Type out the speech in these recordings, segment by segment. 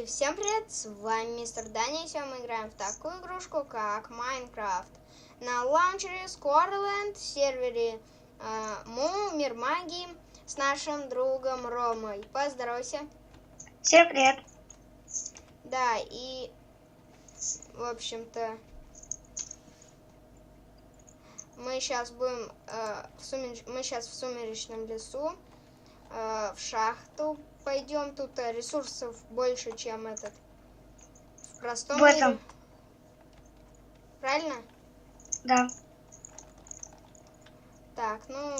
И всем привет, с вами мистер Дани, и сегодня мы играем в такую игрушку, как Майнкрафт. На лаунчере Squareland, сервере э, Му, Мир Магии, с нашим другом Ромой. Поздоровайся. Всем привет. Да, и, в общем-то, мы сейчас будем, э, в сумер- мы сейчас в сумеречном лесу, э, в шахту пойдем. Тут э, ресурсов больше, чем этот в простом В этом. мире. Правильно? Да. Так, ну,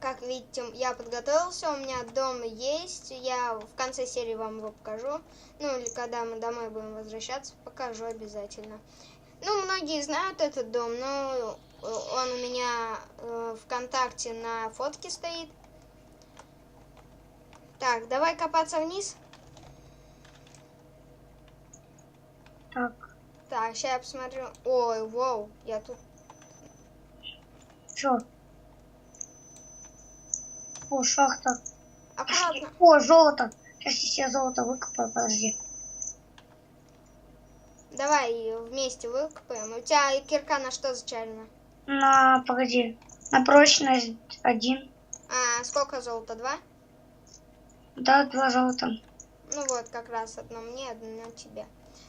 как видите, я подготовился, у меня дом есть, я в конце серии вам его покажу. Ну, или когда мы домой будем возвращаться, покажу обязательно. Ну, многие знают этот дом, но э, он у меня э, ВКонтакте на фотке стоит. Так, давай копаться вниз. Так. Так, сейчас я посмотрю. Ой, воу, я тут... Что? О, шахта. Аккуратно. О, золото. Сейчас я себе золото выкопаю, подожди. Давай вместе выкопаем. У тебя кирка на что зачарена? На, погоди. На прочность один. А, сколько золота? Два? Да, два золота. Ну вот, как раз одно мне, одно тебе.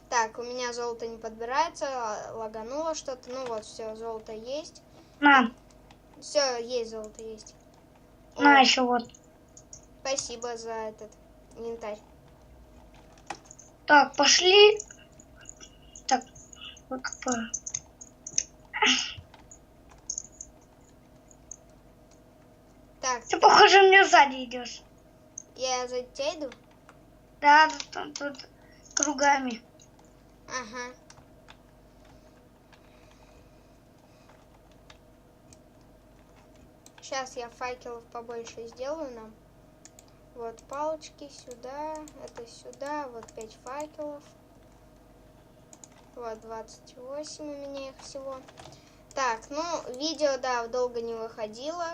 Так, у меня золото не подбирается, лагануло что-то. Ну вот, все, золото есть. На, Все, есть золото, есть. на О, еще вот. Спасибо за этот янтарь. Так, пошли. Так, выкопаю. Так, Ты, похоже, мне сзади идешь. Я за тебя иду? Да, тут, тут, кругами. Ага. Сейчас я факелов побольше сделаю нам. Вот палочки сюда, это сюда, вот 5 факелов. Вот 28 у меня их всего. Так, ну, видео, да, долго не выходило.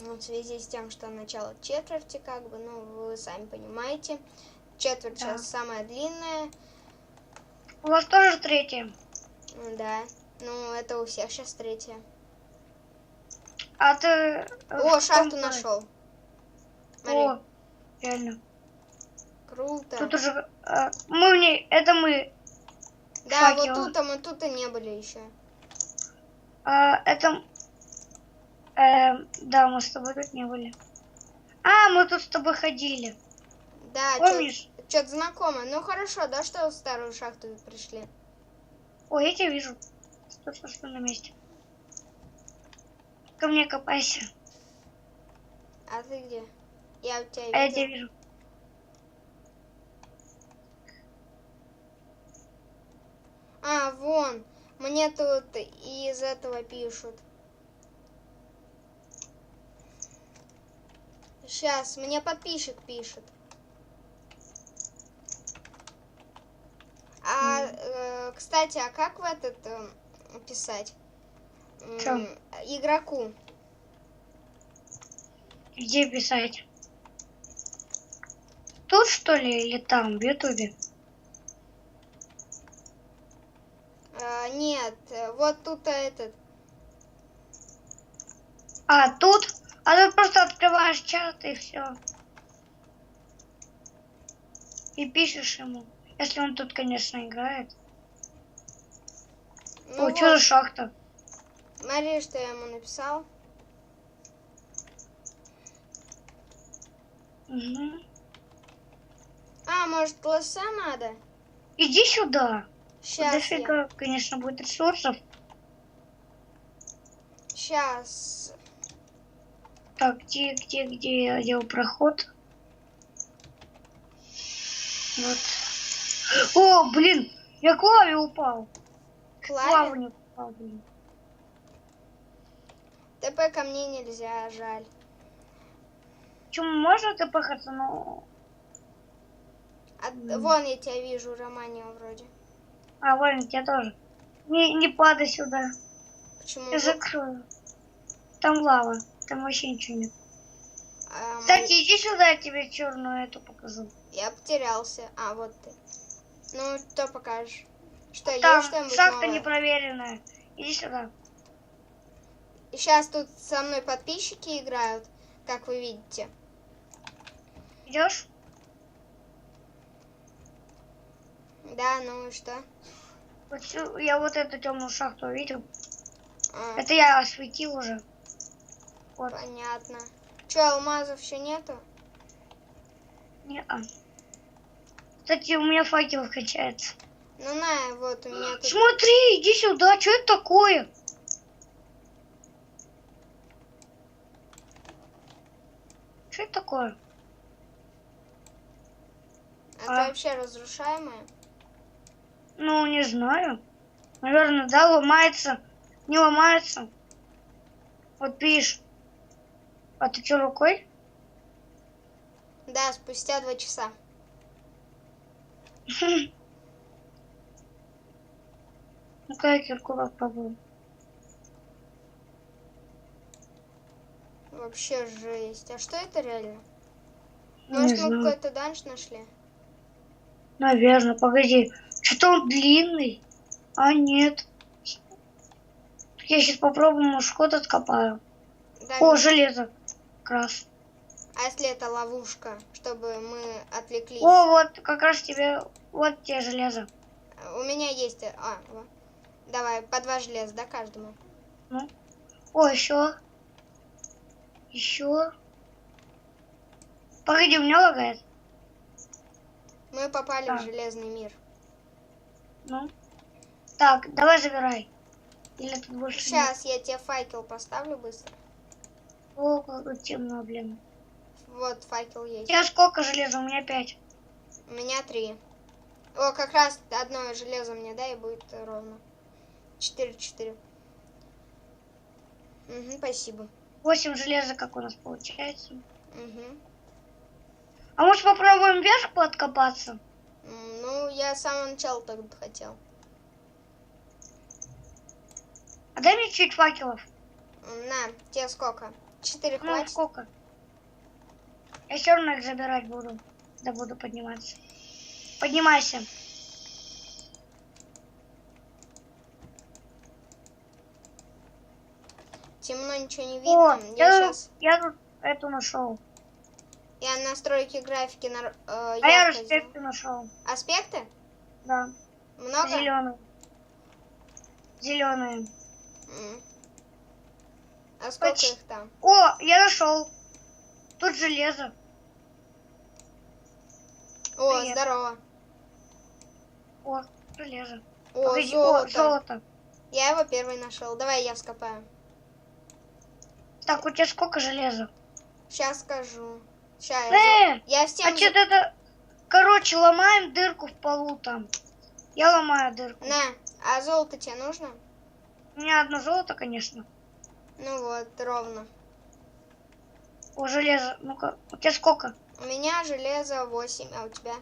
Ну, В связи с тем, что начало четверти, как бы, ну, вы сами понимаете. Четверть Да. сейчас самая длинная. У вас тоже третье. М, Да. Ну, это у всех сейчас третья. А ты... э, О, шахту нашел. Смотри, О, реально. круто. Тут уже... э, мы в ней... Это мы. Да, факел. вот тут, а мы тут и не были еще. А, это... э, да, мы с тобой тут не были. А, мы тут с тобой ходили. Да, Помнишь? что-то знакомое. Ну хорошо, да, что в старую шахту пришли. Ой, я тебя вижу. Стой, стой, стой на месте. Ко мне копайся. А ты где? Я у тебя А я тебя вижу. А, вон. Мне тут из этого пишут. Сейчас, мне подписчик пишет. А, э, кстати, а как в этот э, писать? Чё? Игроку. Где писать? Тут что ли или там, в Ютубе? А, нет, э, вот тут этот. А, тут? А тут просто открываешь чат и все. И пишешь ему. Если он тут, конечно, играет. Ну О, вот, что за шахта? смотри, что я ему написал. Мгм. А, может, лоса надо? Иди сюда. Сейчас. Дофига, конечно, будет ресурсов. Сейчас. Так, где, где, где я делал проход? Вот. О, блин, я к лаве упал. Клаве? лаве не упал, блин. ТП ко мне нельзя, жаль. Почему можно тпхаться, но... А. Вон я тебя вижу, Романио вроде. А, ладно, тебя тоже. Не, не падай сюда. Почему? Я закрою. Там лава. Там вообще ничего нет. Ам, Кстати, иди сюда, я тебе черную эту покажу. Я потерялся. А, вот ты. Ну, что покажешь? Что, Там есть шахта непроверенная. Иди сюда. Сейчас тут со мной подписчики играют, как вы видите. Идешь? Да, ну и что? Вот я вот эту темную шахту видел. А, Это я осветил уже. Вот. понятно. Че, алмазов еще нету? Не -а. Кстати, у меня факел качается. Ну на, вот у меня тут... Смотри, иди сюда, что это такое? Что это такое? Это а. вообще разрушаемое? Ну, не знаю. Наверное, да, ломается. Не ломается. Вот пишешь. А ты что, рукой? Да, спустя два часа. Ну-ка я кирку попробую. Вообще жесть. А что это реально? Не Может, мы какой-то данж нашли? Наверное, погоди. Что-то он длинный. А нет. Я сейчас попробую, может, что-то откопаю. Да, О, железо. Крас. А если это ловушка, чтобы мы отвлеклись? О, вот, как раз тебе, вот тебе железо. У меня есть... э, А, во. давай, по два железа, да, каждому? Ну. О, еще. Еще. Погоди, у меня лагает. Мы попали Так. в железный мир. Ну. Так, давай забирай. Или тут больше нет? Сейчас я тебе факел поставлю быстро. О, как тут темно, блин. Вот факел У есть. тебя сколько железа? У меня пять. У меня три. О, как раз одно железо мне дай, и будет ровно. Четыре, четыре. Угу, спасибо. Восемь железа, как у нас получается. Угу. А может попробуем вверх подкопаться? Ну, я с самого начала так хотел. А дай мне чуть факелов. На, тебе сколько? Четыре Ну, хватит? сколько? Я все равно их забирать буду. Да буду подниматься. Поднимайся. Темно, ничего не О, видно. Я я, сейчас... я тут эту нашел. Я настройки графики на... э, А я ярко сделала. аспекты нашел. Аспекты? Да. Много? Зеленые. Зеленые. М. А сколько Поч- их там? О, я нашел. Тут железо. О, Привет. здорово. О, железо. О, Погоди, золото. О, золото. Я его первый нашел. Давай я вскопаю. Так, у тебя сколько железа? Сейчас скажу. Сейчас я... Э, Я всем... а что-то это... Короче, ломаем дырку в полу там. Я ломаю дырку. На, а золото тебе нужно? У меня одно золото, конечно. Ну вот, ровно. О, железо. Ну-ка, у тебя сколько? У меня железо 8, а у тебя?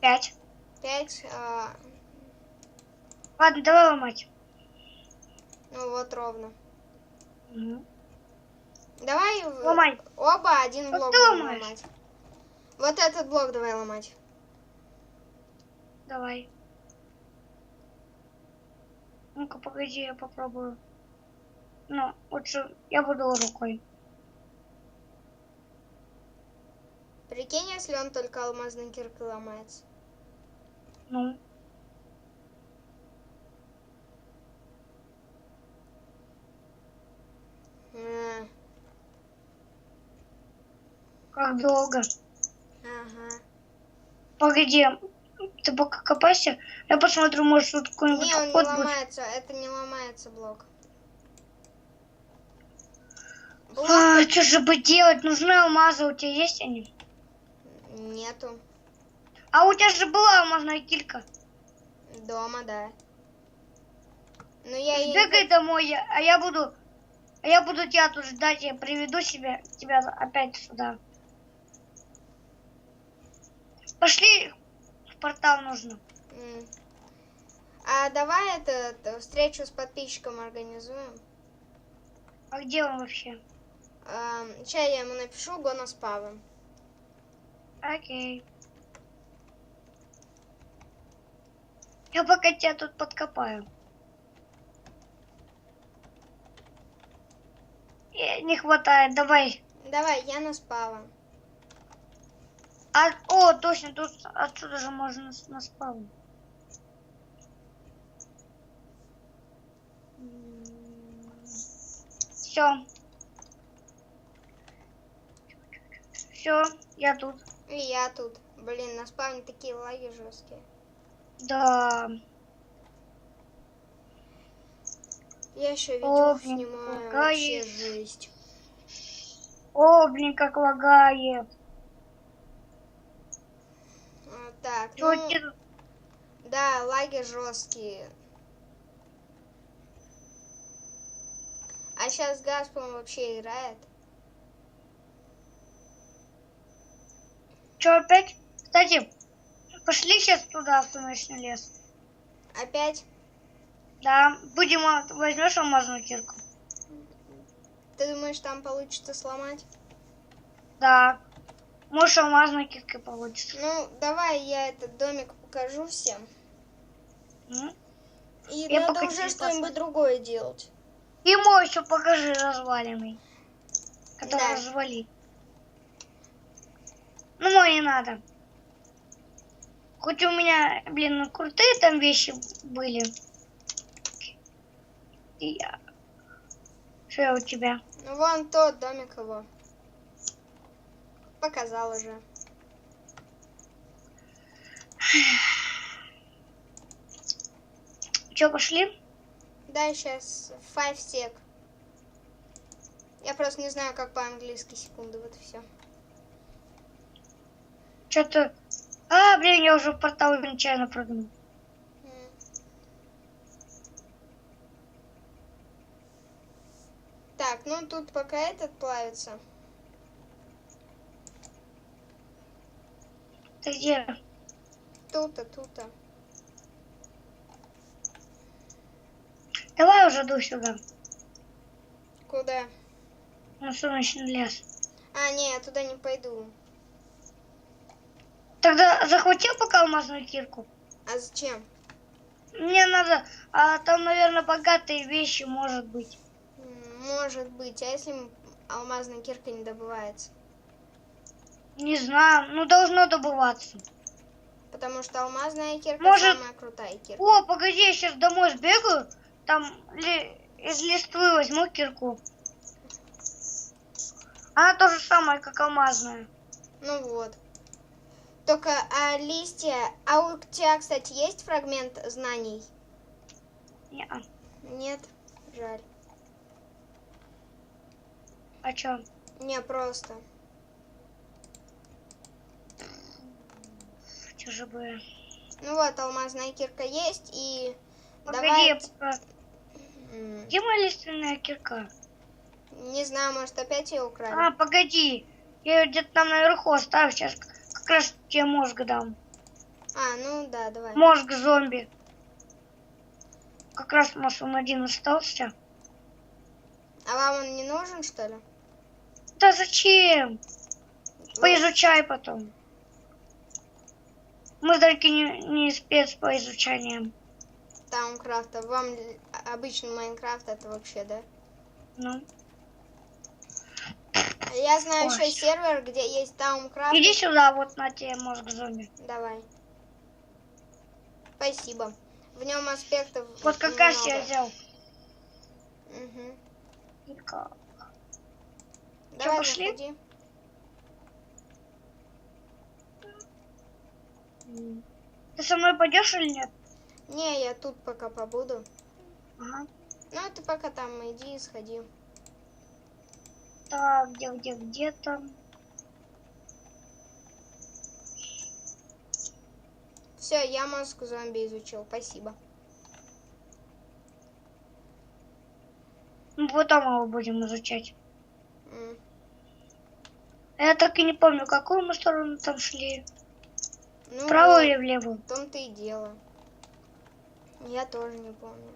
Пять. 5. Ладно, давай ломать. ну вот, ровно. Мгм. Давай Ломай. оба один Вот блок будем ломаешь. ломать. Вот этот блок давай ломать. Давай. Ну-ка, погоди, я попробую. Ну, лучше я буду рукой. Прикинь, если он только алмазной киркой ломается. Ну. А, Как долго? ага. Погоди, ты пока копайся. Я посмотрю, может тут какой-нибудь Не, он не ломается, это не ломается блок. Блок А, что же бы делать? Нужны алмазы, у тебя есть они? нету. А у тебя же была алмазная килька. Дома, да. Ну я и... Бегай домой, я- а я буду... А я буду тебя тут ждать, я приведу себя, тебя опять сюда. Пошли, в портал нужно. А давай это, встречу с подписчиком организуем. А где он вообще? Сейчас я ему напишу гона спавы. Окей. Я пока тебя тут подкопаю. Э, Не хватает, давай. Давай, я на спава. А, о, точно, тут отсюда же можно на. Все. Все, я тут. И я тут. Блин, на спавне такие лаги жесткие. Да. Я еще О, видео блин, снимаю. какая Вообще есть. жесть. О, блин, как лагает. А, так, ну, тут? да, лаги жесткие. А сейчас газ, по-моему, вообще играет. Чё, опять? Кстати, пошли сейчас туда, в сумеречный лес. Опять? Да, будем, а, возьмешь алмазную кирку? Ты думаешь, там получится сломать? Да. Может, алмазной киркой получится. Ну, давай я этот домик покажу всем. М? И Я надо уже что-нибудь другое делать. И мой еще покажи разваленный. Который Да. развали. Ну, мой не надо. Хоть у меня, блин, ну, крутые там вещи были. И я... Что у тебя? Ну, вон тот домик его. Показал уже. Че, пошли? Дай сейчас five sec. Я просто не знаю, как по-английски секунды, вот и все. Что-то... А, блин, я уже в портал нечаянно прыгнул. Так, ну тут пока этот плавится. Ты где? Тут-то, тут-то. Давай уже иду сюда. Куда? На солнечный лес. А, не, я туда не пойду. Тогда захвати пока алмазную кирку. А зачем? Мне надо... А там, наверное, богатые вещи, может быть. Может быть. А если алмазная кирка не добывается? Не знаю, ну должно добываться. Потому что алмазная кирка Может- самая крутая кирка. О, погоди, я сейчас домой сбегаю. Там ли- из листвы возьму кирку. Она то же самое, как алмазная. Ну вот. Только а листья... А у тебя, кстати, есть фрагмент знаний? Неа. Нет? Жаль. А чё? Не, просто. Чё же бы... Ну вот, алмазная кирка есть, и... Погоди, давай... пока- Где моя лиственная кирка? Не знаю, может, опять ее украли? А, погоди. Я ее где-то там наверху оставлю. Сейчас раз тебе мозг дам. А, ну да, давай. Мозг зомби. Как раз, может, он один остался. А вам он не нужен, что ли? Да зачем? Вот. Поизучай потом. Мы только не, не спец по изучаниям. Таумкрафта. Вам обычный Майнкрафт это вообще, да? Ну. Я знаю Ой. еще сервер, где есть Таумкрафт. Иди сюда, вот на тебе мозг зомби. Давай. Спасибо. В нем аспектов Вот как раз я взял. Мгм. Кирка. Давай, пошли? заходи. Ты со мной пойдешь или нет? Не, я тут пока побуду. Ага. Ну, ты пока там иди и сходи. Так, где, где, где там? Все, я мозг зомби изучил. Спасибо. Ну, потом его будем изучать. М. Я так и не помню, какую мы сторону там шли. Ну, Вправо или влево? в том-то и дело. Я тоже не помню.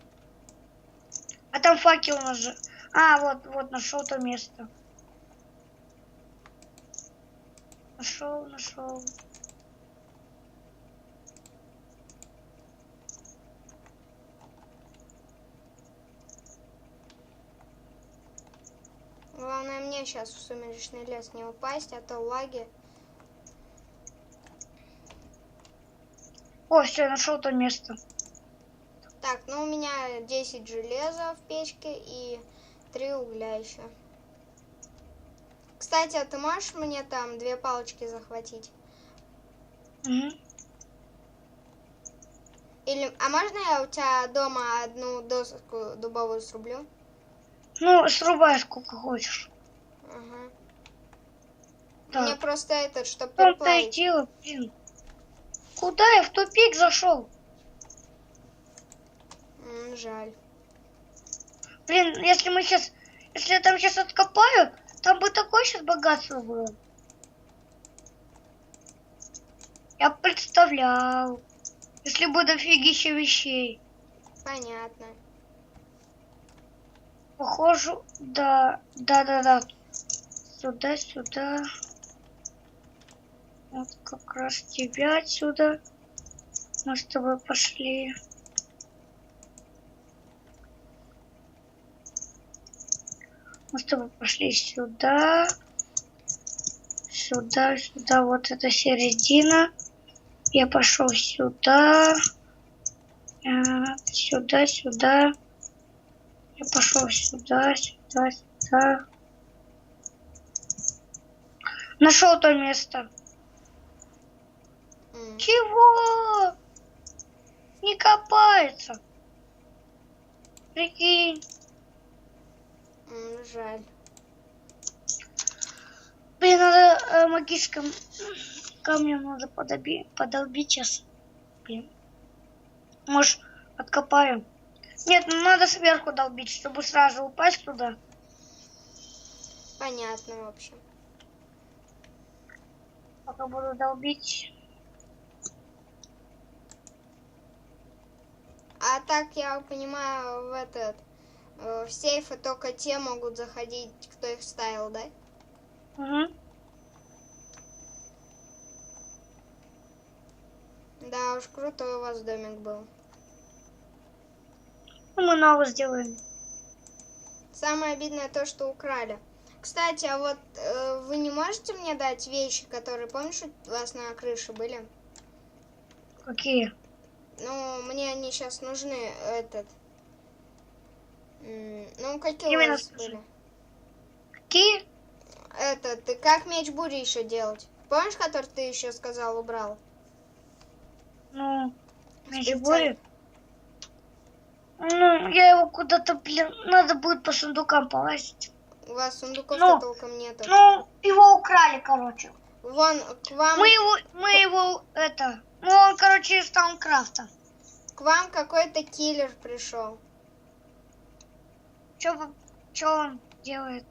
А там факел у нас же. А, вот, вот, нашел то место. Нашел, нашел. Главное мне сейчас в сумеречный лес не упасть, а то лаги. О, все, нашел то место. Так, ну у меня 10 железа в печке и 3 угля еще. Кстати, а ты можешь мне там две палочки захватить? Мгм. Или, а можно я у тебя дома одну доску дубовую срублю? Ну, срубай сколько хочешь. Ага. Так. Мне просто этот, чтобы и переплавить. дело, блин. Куда я в тупик зашел? М, жаль. Блин, если мы сейчас, если я там сейчас откопаю, там бы такое сейчас богатство было. Я представлял, если бы дофигища вещей. Понятно. Похоже, да, да, да, да. Сюда, сюда. Вот как раз тебя отсюда. Мы с тобой пошли. Мы с тобой пошли сюда. Сюда, сюда. Вот это середина. Я пошел сюда. А, Сюда, сюда. Я пошел сюда, сюда, сюда. Нашел то место. Чего? Не копается. Прикинь. Жаль. Блин, надо э, магическим камнем надо подоби, подолбить сейчас. Блин. Может, откопаем? Нет, ну надо сверху долбить, чтобы сразу упасть туда. Понятно, в общем. Пока буду долбить. А так, я понимаю, в этот... э, В сейфы только те могут заходить, кто их ставил, да? Угу. Да уж, крутой у вас домик был. Ну, мы новый сделаем. Самое обидное то, что украли. Кстати, а вот э, вы не можете мне дать вещи, которые, помнишь, у вас на крыше были? Какие? Ну, мне они сейчас нужны, этот... какие у Именно вас скажи. были? Какие? Этот, ты как меч бури еще делать? Помнишь, который ты еще сказал, убрал? Ну, Специально. Межигорье. Ну, я его куда-то, блин, надо будет по сундукам полазить. У вас сундуков Ну, толком нету. Ну, его украли, короче. Вон, к вам, Мы его, мы его, это, ну, он, короче, из Таункрафта. к вам какой-то киллер пришел. Чё, чё он делает?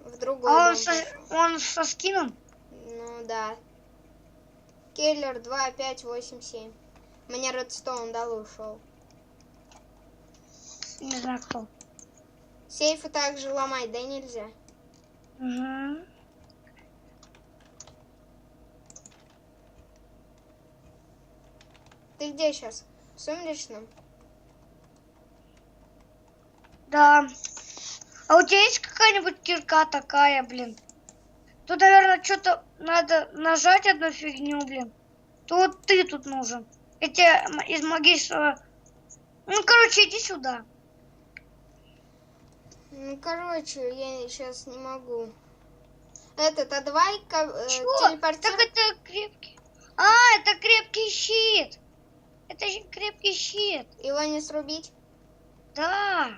В другой А он со, он со скином? Ну да. Киллер 2587. Мне Редстоун дал и ушел. Не знаю кто. Сейфы также ломать, да, нельзя? Угу. Ты где сейчас? В сумеречном? Да. А у тебя есть какая-нибудь кирка такая, блин? Тут, наверное, что-то надо нажать одну фигню, блин. Вот ты тут нужен. Эти из магического... Ну, короче, иди сюда. Ну, короче, я сейчас не могу. Этот, а давай-ка э, Чего? Так это крепкий... А, это крепкий щит. Это крепкий щит. Его не срубить? Да.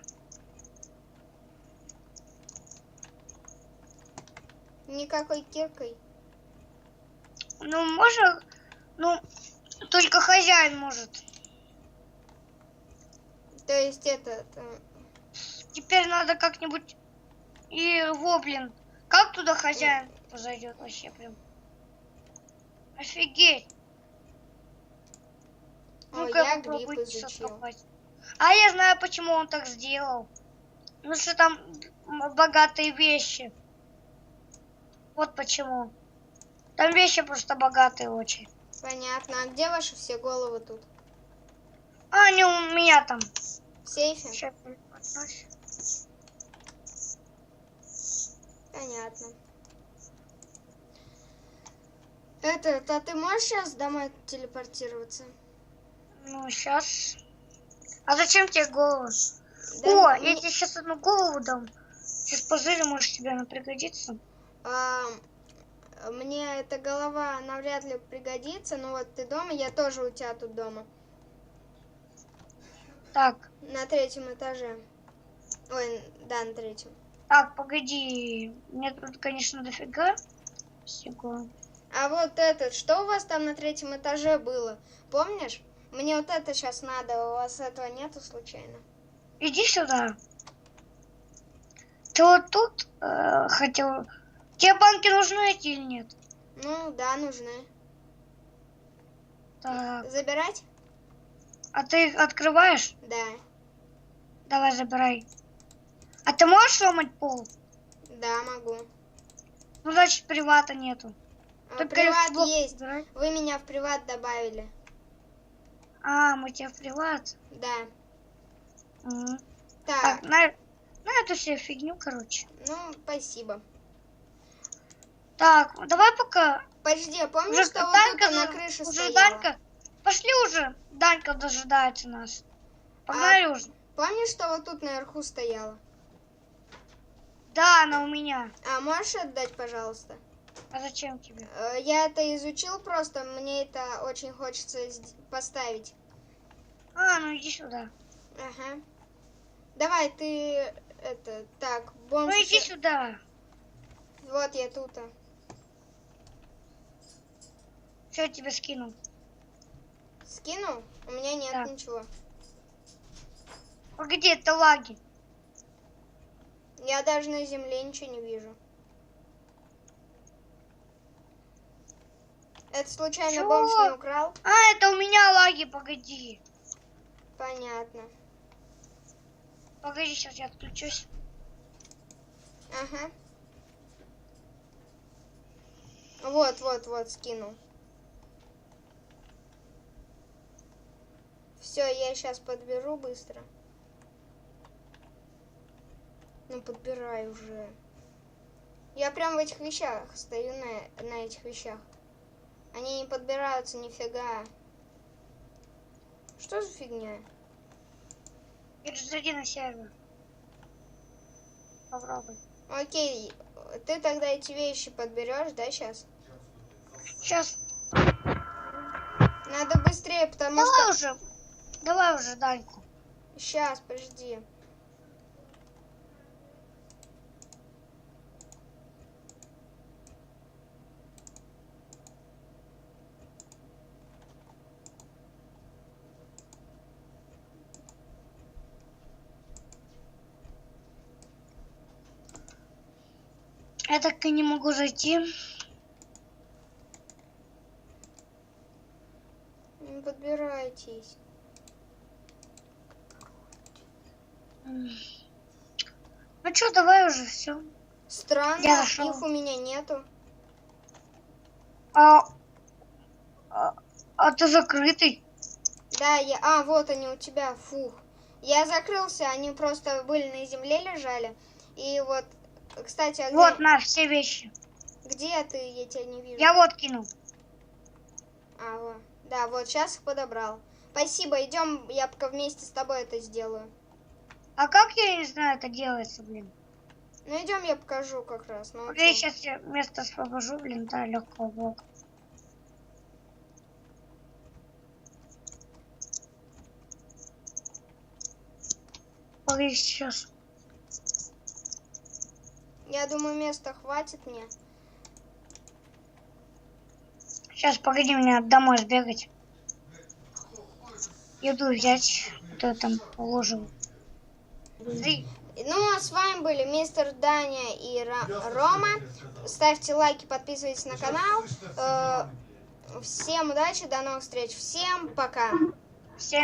Никакой киркой. Ну, можно... Ну, только хозяин может. То есть этот... э, Теперь надо как-нибудь и гоблин. Как туда хозяин зайдет вообще прям? Офигеть. О, Ну-ка, я гриб попробуйте изучил. откопать. А я знаю, почему он так сделал. Ну что там богатые вещи. Вот почему. Там вещи просто богатые очень. Понятно. А где ваши все головы тут? А, они у меня там. В сейфе? Сейчас. Понятно. Это, а ты можешь сейчас домой телепортироваться? Ну, сейчас. А зачем тебе голову? Да О, мне- я тебе сейчас одну голову дам. Сейчас позырю, может тебе она пригодится. А, мне эта голова навряд ли пригодится, но вот ты дома, я тоже у тебя тут дома. Так, На третьем этаже. Ой, да, на третьем. так, погоди. Мне тут, конечно, дофига всего. А вот этот, что у вас там на третьем этаже было? Помнишь? Мне вот это сейчас надо, у вас этого нету случайно? Иди сюда. Ты вот тут э, хотел... Тебе банки нужны эти или нет? Ну, да, нужны. Так, Забирать? а ты их открываешь? Да, Давай, забирай. А ты можешь сломать пол? да, могу. Ну, значит, привата нету. А, Только приват блок есть. забирай. Вы меня в приват добавили. А, мы тебя в приват. Да. Мгм. Так, Так, на, на эту всю фигню, короче. ну, спасибо. Так, давай пока. Подожди, а помнишь, Уже что вот Данька, тут на крыше уже стояла? Данька. Пошли уже. Данька дожидается нас. Погнали А. уже. Помнишь, что вот тут наверху стояла? Да, она у меня. А можешь отдать, пожалуйста? А зачем тебе? Э, Я это изучил просто, мне это очень хочется поставить. А, ну иди сюда. Ага. Давай, ты это так, бомж. Ну иди сюда. Вот я тут. а. Все, я тебе скинул. Скинул? У меня нет Да. ничего. Погоди, это лаги. Я даже на земле ничего не вижу. Это случайно Чё? бомж не украл? А, это у меня лаги, погоди. Понятно. Погоди, сейчас я отключусь. Ага. Вот, вот, вот, скинул. Все, я сейчас подберу быстро. Ну, подбирай уже. Я прям в этих вещах стою на, на этих вещах. Они не подбираются нифига. Что за фигня? Иди на сервер. Попробуй. Окей, ты тогда эти вещи подберешь, да, сейчас? Сейчас. Надо быстрее, потому Давай что... уже. Давай уже, Даньку. Сейчас, подожди. Я так и не могу зайти. Не подбирайтесь. М. Ну уже все. Странно, Я нашел. их у меня нету. А, а, а ты закрытый? Да, я... А, вот они у тебя, фух. Я закрылся, они просто были на земле лежали. И вот, кстати, а где, Вот на все вещи. где ты? Я тебя не вижу. Я вот кинул. А, вот. Да, вот сейчас их подобрал. Спасибо, идем, я пока вместе с тобой это сделаю. А как я не знаю, это делается, блин? Ну идем, я покажу как раз. Ну, Погоди, сейчас я место освобожу, блин, да, легкого блока. Погоди, сейчас. Я думаю, места хватит мне. Сейчас, погоди, мне домой сбегать. Еду взять, это там положил. Смотри, Ну, а с вами были мистер Даня и Ра- Рома. Ставьте лайки, подписывайтесь на канал. Э, Всем удачи, до новых встреч. Всем пока. всем